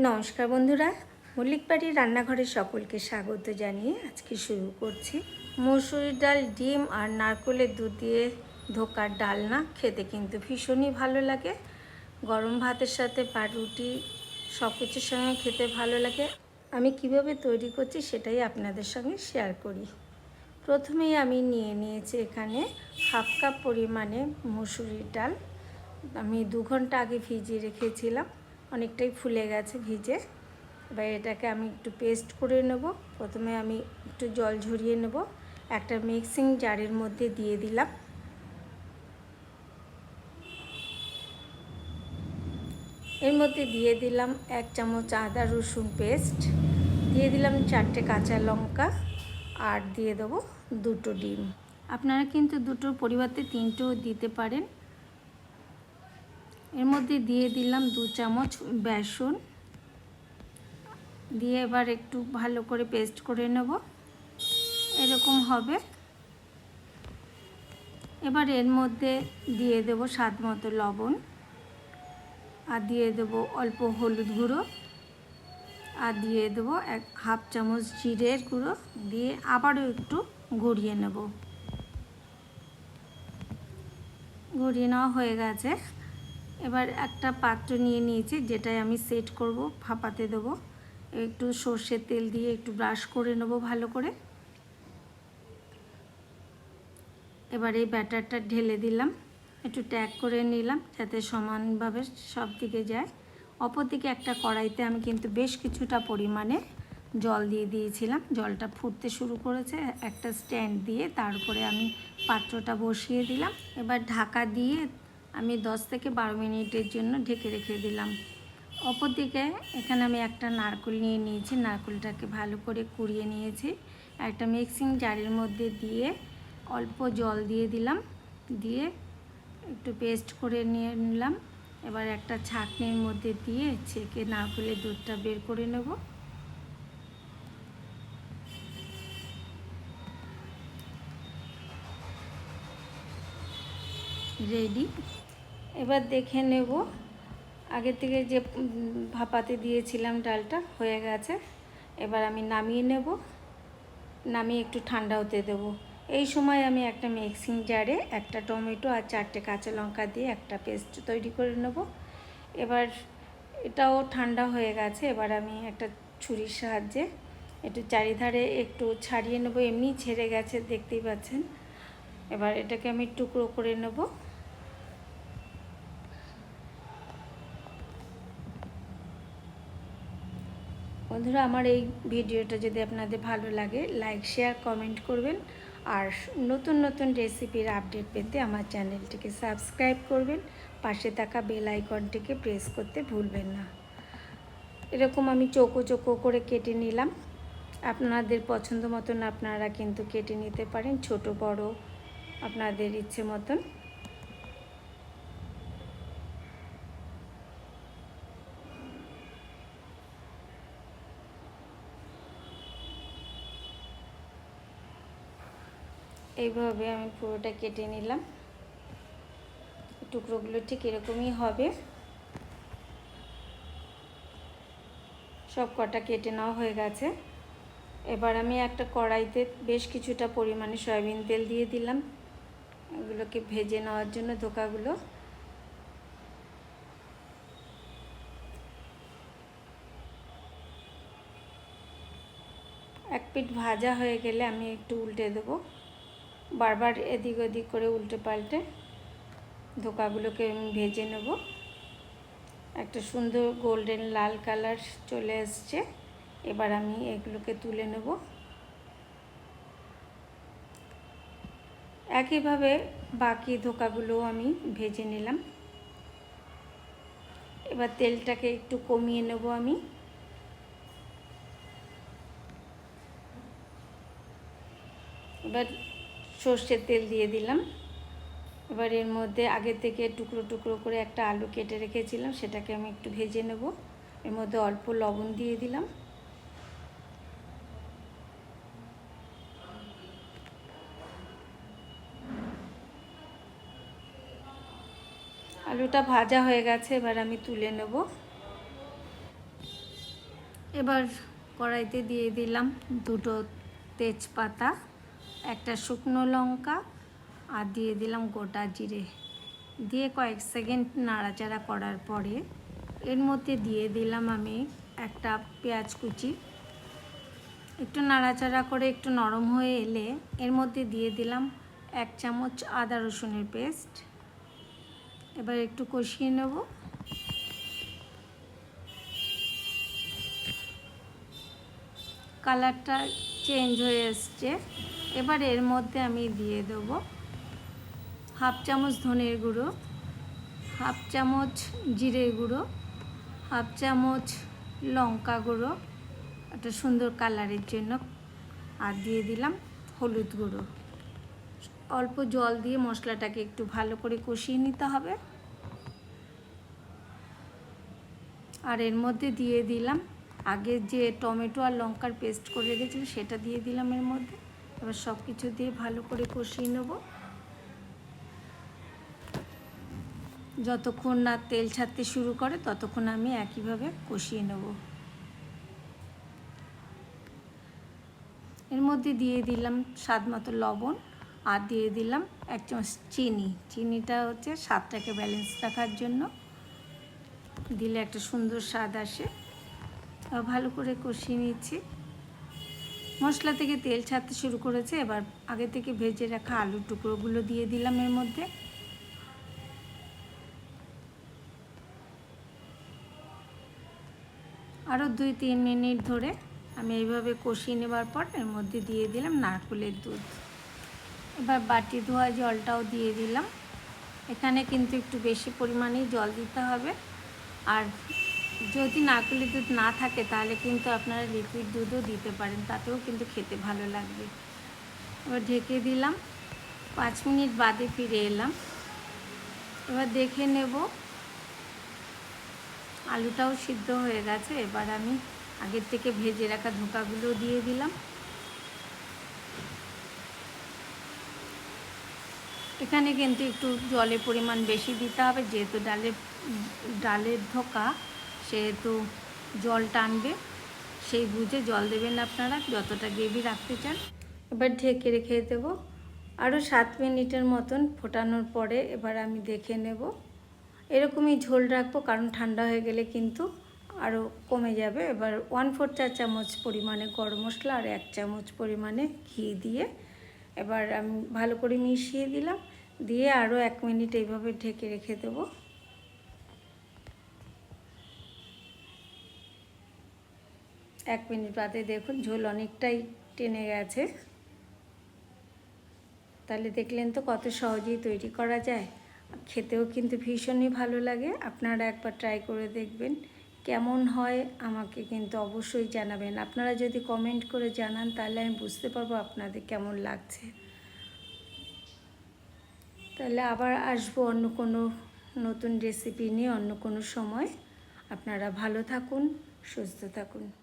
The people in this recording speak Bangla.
নমস্কার বন্ধুরা মল্লিক বাড়ির রান্নাঘরে সকলকে স্বাগত জানিয়ে আজকে শুরু করছি। মসুরির ডাল, ডিম আর নারকলের দুধ দিয়ে ধোকার ডালনা খেতে কিন্তু ভীষণই ভালো লাগে। গরম ভাতের সাথে বা রুটি সব কিছুর সঙ্গে খেতে ভালো লাগে। আমি কীভাবে তৈরি করছি সেটাই আপনাদের সঙ্গে শেয়ার করি। প্রথমেই আমি নিয়ে নিয়েছি এখানে হাফ কাপ পরিমাণে মুসুরির ডাল। আমি দু ঘণ্টা আগে ভিজিয়ে রেখেছিলাম। অনেকটাই ফুলে গেছে ভিজে। এবার এটাকে আমি একটু পেস্ট করে নেব। প্রথমে আমি একটু জল ঝরিয়ে নেব। একটা মিক্সিং জারের মধ্যে দিয়ে দিলাম। এর মধ্যে দিয়ে দিলাম এক চামচ আদা রসুন পেস্ট। দিয়ে দিলাম চারটে কাঁচা লঙ্কা আর দিয়ে দেবো দুটো ডিম। আপনারা কিন্তু দুটোর পরিবর্তে তিনটেও দিতে পারেন। এর মধ্যে দিয়ে দিলাম দু চামচ বেসন। দিয়ে এবার একটু ভালো করে পেস্ট করে নেব। এরকম হবে। এবার এর মধ্যে দিয়ে দেব স্বাদ মতো লবণ। আর দিয়ে দেব অল্প হলুদ গুঁড়ো। আর দিয়ে দেবো এক হাফ চামচ জিরের গুঁড়ো। দিয়ে আবারও একটু ঘুরিয়ে নেব। ঘুরিয়ে নেওয়া হয়ে গেছে। এবার একটা পাত্র নিয়ে নিয়েছি, যেটাই আমি সেট করব, ফাঁপাতে দেবো। একটু সর্ষের তেল দিয়ে একটু ব্রাশ করে নেব ভালো করে। এবার এই ব্যাটারটা ঢেলে দিলাম। একটু ট্যাগ করে নিলাম, যাতে সমানভাবে সব দিকে যায়। অপর দিকে একটা কড়াইতে আমি কিন্তু বেশ কিছুটা পরিমাণে জল দিয়ে দিয়েছিলাম। জলটা ফুটতে শুরু করেছে, একটা স্ট্যান্ড দিয়ে তারপরে আমি পাত্রটা বসিয়ে দিলাম। এবার ঢাকা দিয়ে আমি 10 থেকে বারো মিনিটের জন্য ঢেকে রেখে দিলাম। অপরদিকে এখানে আমি একটা নারকল নিয়ে নিয়েছি, নারকলটাকে ভালো করে কুড়িয়ে নিয়েছি। একটা মিক্সিং জারের মধ্যে দিয়ে অল্প জল দিয়ে দিলাম, দিয়ে একটু পেস্ট করে নিয়ে নিলাম। এবার একটা ছাঁকনির মধ্যে দিয়ে ছেঁকে নারকলের দুধটা বের করে নেব। রেডি? এবার দেখে নেব। আগে থেকে যে ভাপাতে দিয়েছিলাম ডালটা, হয়ে গেছে। এবার আমি নামিয়ে নেব। নামিয়ে একটু ঠান্ডা হতে দেবো। এই সময় আমি একটা মিক্সিং জারে একটা টমেটো আর চারটে কাঁচা লঙ্কা দিয়ে একটা পেস্ট তৈরি করে নেব। এবার এটাও ঠান্ডা হয়ে গেছে। এবার আমি একটা ছুরির সাহায্যে একটু চারিধারে একটু ছাড়িয়ে নেব। এমনি ছেড়ে গেছে, দেখতেই পাচ্ছেন। এবার এটাকে আমি টুকরো করে নেব। বন্ধুরা, আমার এই ভিডিওটা যদি আপনাদের ভালো লাগে লাইক শেয়ার কমেন্ট করবেন। আর নতুন নতুন রেসিপির আপডেট পেতে আমার চ্যানেলটিকে সাবস্ক্রাইব করবেন। পাশে থাকা বেল আইকনটিকে প্রেস করতে ভুলবেন না। এরকম আমি চৌকো চৌকো করে কেটে নিলাম। আপনাদের পছন্দ মতন আপনারা কিন্তু কেটে নিতে পারেন, ছোট, বড়, আপনাদের ইচ্ছে মতন। এইভাবে আমি পুরোটা কেটে নিলাম। টুকরোগুলো ঠিক এরকমই হবে। সব কটা কেটে নেওয়া হয়ে গেছে। এবার আমি একটা কড়াইতে বেশ কিছুটা পরিমাণে সয়াবিন তেল দিয়ে দিলাম। এগুলোকে ভেজে নেওয়ার জন্য ধোকাগুলো। এক পিঠ ভাজা হয়ে গেলে আমি একটু উল্টে দেবো। বারবার এদিক ওদিক করে উল্টে পাল্টে ধোকাগুলোকে ভেজে নেব। একটা সুন্দর গোল্ডেন লাল কালার চলে এসছে। এবার আমি এগুলোকে তুলে নেব। একইভাবে বাকি ধোকাগুলো আমি ভেজে নিলাম। এবার তেলটাকে একটু কমিয়ে নেব আমি। এবার সর্ষের তেল দিয়ে দিলাম। এবার এর মধ্যে আগে থেকে টুকরো টুকরো করে একটা আলু কেটে রেখেছিলাম, সেটাকে আমি একটু ভেজে নেব। এর মধ্যে অল্প লবণ দিয়ে দিলাম। আলুটা ভাজা হয়ে গেছে, এবার আমি তুলে নেব। এবার কড়াইতে দিয়ে দিলাম দুটো তেজপাতা। একটা শুকনো লঙ্কা আর দিয়ে দিলাম গোটা জিরে। দিয়ে কয়েক সেকেন্ড নাড়াচাড়া করার পরে এর মধ্যে দিয়ে দিলাম আমি একটা পেঁয়াজ কুচি। একটু নাড়াচাড়া করে একটু নরম হয়ে এলে এর মধ্যে দিয়ে দিলাম এক চামচ আদা রসুনের পেস্ট। এবার একটু কষিয়ে নেব। কালারটা চেঞ্জ হয়ে এসছে। এবার এর মধ্যে আমি দিয়ে দেব হাফ চামচ ধনের গুঁড়ো, হাফ চামচ জিরে গুঁড়ো, হাফ চামচ লঙ্কা গুঁড়ো, একটা সুন্দর কালারের জন্য, আর দিয়ে দিলাম হলুদ গুঁড়ো। অল্প জল দিয়ে মশলাটাকে একটু ভালো করে কষিয়ে নিতে হবে। আর এর মধ্যে দিয়ে দিলাম, আগে যে টমেটো আর লঙ্কার পেস্ট করে রেখেছিল সেটা দিয়ে দিলাম এর মধ্যে। এবার সব কিছু দিয়ে ভালো করে কষিয়ে নেব। যতক্ষণ না তেল ছাড়তে শুরু করে, ততক্ষণ আমি একইভাবে কষিয়ে নেব। এর মধ্যে দিয়ে দিলাম স্বাদ মতো লবণ আর দিয়ে দিলাম এক চামচ চিনি। চিনিটা হচ্ছে স্বাদটাকে ব্যালেন্স রাখার জন্য। দিলে একটা সুন্দর স্বাদ আসে। ভালো করে কষিয়ে নিচ্ছি। মশলা থেকে তেল ছাড়তে শুরু করেছে। এবার আগে থেকে ভেজে রাখা আলুর টুকরোগুলো দিয়ে দিলাম এর মধ্যে। আরও দুই তিন মিনিট ধরে আমি এইভাবে কষিয়ে নেবার পর এর মধ্যে দিয়ে দিলাম নারকেলের দুধ। এবার বাটি ধোয়া জলটাও দিয়ে দিলাম। এখানে কিন্তু একটু বেশি পরিমাণেই জল দিতে হবে। আর যদি নারকেলের দুধ না থাকে, তাহলে কিন্তু আপনারা লিকুইড দুধও দিতে পারেন, তাতেও কিন্তু খেতে ভালো লাগবে। এবার ঢেকে দিলাম, পাঁচ মিনিট বাদে ফিরে এলাম। এবার দেখে নেব, আলুটাও সিদ্ধ হয়ে গেছে, এবার আমি আগের থেকে ভেজে রাখা ধোকাগুলো দিয়ে দিলাম। এখানে কিন্তু একটু জলের পরিমাণ বেশি দিতে হবে, যেহেতু ডালের ডালের ধোকা সেহেতু জল টানবে সেই বুঝে জল দেবেন আপনারা, যতটা গ্রেভি রাখতে চান। এবার ঢেকে রেখে দেবো। আরও সাত মিনিটের মতন ফোটানোর পরে এবার আমি দেখে নেব। এরকমই ঝোল রাখব, কারণ ঠান্ডা হয়ে গেলে কিন্তু আরও কমে যাবে। এবার ওয়ান ফোর চার চামচ পরিমাণে গরম মশলা আর এক চামচ পরিমাণে ঘি দিয়ে এবার আমি ভালো করে মিশিয়ে দিলাম। দিয়ে আরও এক মিনিট এইভাবে ঢেকে রেখে দেবো। এক মিনিট বাদে দেখুন, ঝোল অনেকটাই টেনে গেছে। তাহলে দেখলেন তো কত সহজেই তৈরি করা যায়। খেতেও কিন্তু ভীষণই ভালো লাগে। আপনারা একবার ট্রাই করে দেখবেন। কেমন হয় আমাকে কিন্তু অবশ্যই জানাবেন। আপনারা যদি কমেন্ট করে জানান, তাহলে আমি বুঝতে পারব আপনাদের কেমন লাগছে। তাহলে আবার আসব অন্য কোনো নতুন রেসিপি নিয়ে অন্য কোনো সময়। আপনারা ভালো থাকুন, সুস্থ থাকুন।